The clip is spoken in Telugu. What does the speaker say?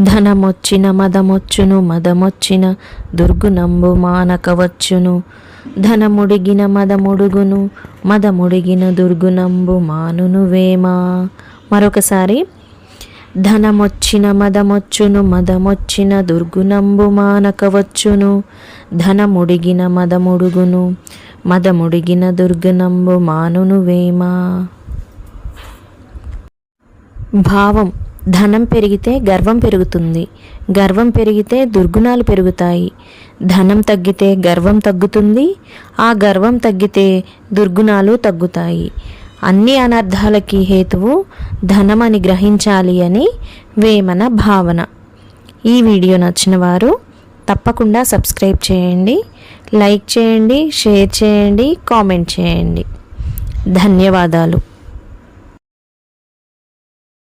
ధనమొచ్చిన మదమొచ్చును మదమొచ్చిన దుర్గునంబు మానకవచ్చును. ధనముడిగిన మదముడుగును మదముడిగిన దుర్గునంబు మానును వేమా మరొకసారి. ధనమొచ్చిన మదమొచ్చును మదమొచ్చిన దుర్గునంబు మానకవచ్చును. ధనముడిగిన మదముడుగును మదముడిగిన దుర్గునంబు మానును వేమా భావం. ధనం పెరిగితే గర్వం పెరుగుతుంది. గర్వం పెరిగితే దుర్గుణాలు పెరుగుతాయి. ధనం తగ్గితే గర్వం తగ్గుతుంది. ఆ గర్వం తగ్గితే దుర్గుణాలు తగ్గుతాయి. అన్ని అనర్థాలకి హేతువు ధనమని గ్రహించాలి అని వేమన భావన. ఈ వీడియో నచ్చిన వారు తప్పకుండా సబ్స్క్రైబ్ చేయండి లైక్ చేయండి షేర్ చేయండి కామెంట్ చేయండి. ధన్యవాదాలు.